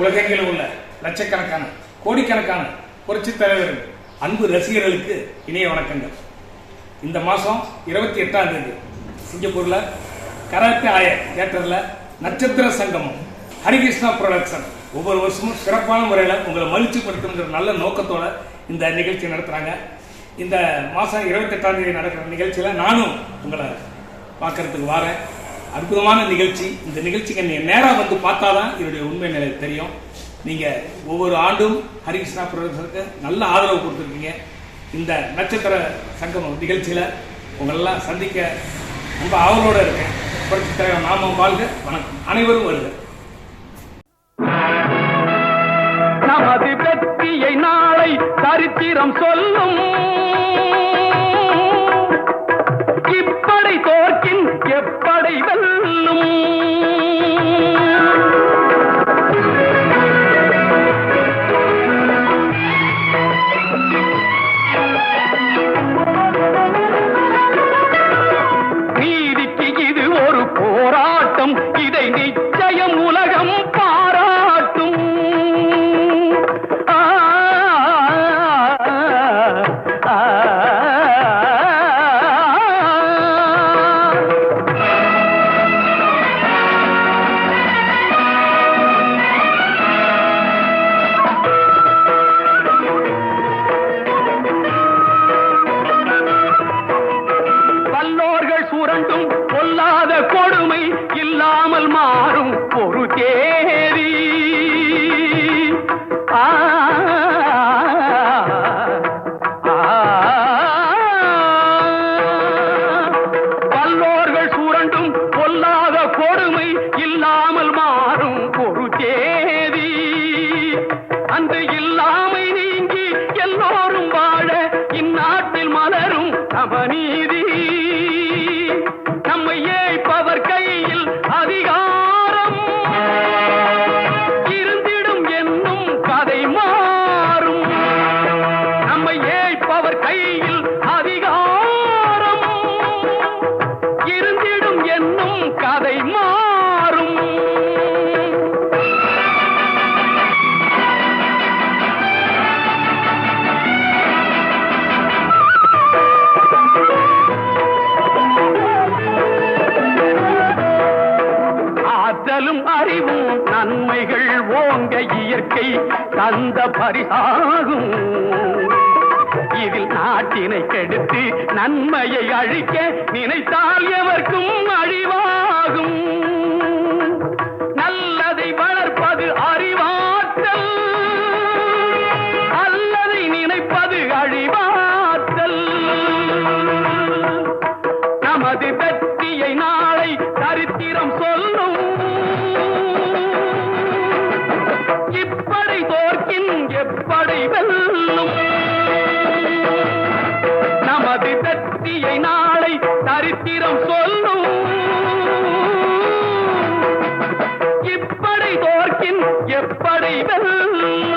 உலகெங்கிலும் உள்ள லட்சக்கணக்கான கோடிக்கணக்கான புரட்சி தலைவர் அன்பு ரசிகர்களுக்கு இணைய வணக்கங்கள். இந்த மாதம் இருபத்தி எட்டாம் தேதி சிங்கப்பூரில் கராத்தே ஆய தேட்டரில் நட்சத்திர சங்கமம் ஹரிகிருஷ்ணா ப்ரொடக்ஷன். ஒவ்வொரு வருஷமும் சிறப்பான முறையில் உங்களை மகிழ்ச்சிப்படுத்துங்கிற நல்ல நோக்கத்தோட இந்த நிகழ்ச்சி நடத்துகிறாங்க இந்த மாதம் இருபத்தெட்டாம் தேதி நடக்கிற நிகழ்ச்சியில் நானும் உங்களை பார்க்கறதுக்கு வரேன். அற்புதமான நிகழ்ச்சி. இந்த நிகழ்ச்சிக்கு நீங்க நேரா வந்து பார்த்தாதான் இதனுடைய உண்மை நிலை தெரியும். நீங்க ஒவ்வொரு ஆண்டும் ஹரிகிருஷ்ணா ப்ரொடக்ஷனுக்கு நல்ல ஆதரவு கொடுத்துருக்கீங்க. இந்த நட்சத்திர சங்கம் நிகழ்ச்சியில உங்களெல்லாம் சந்திக்க ரொம்ப ஆவலோட இருக்கேன். புரட்சி தலைவர் நாமம் வாழ்க. வணக்கம். அனைவரும் வருக. நமது வெற்றியை நாளை சரித்திரம் சொல்லும் போராட்டம் இதை நிச்சயம் உலகம் பாராட்டும். இல்லாமல் மாறும் ஒரு தேரி ஆ, ஆ, சுரண்டும் பொல்லாத கொடுமை இல்லா இயற்கை தந்த பரிசாகும். இதில் நாட்டினை கெடுத்து நன்மையை அழிக்க நினைத்தால் எவர்க்கும் அழிவாகும். நல்லதை வளர்ப்பது அறிவாற்றல். அல்லதை நினைப்பது அழிவாற்றல். நமது பெற்ற வெல்லும் நமது வெற்றியை நாளை சரித்திரம் சொல்லும். இப்படை தோற்கின் எப்படி வெல்லும்.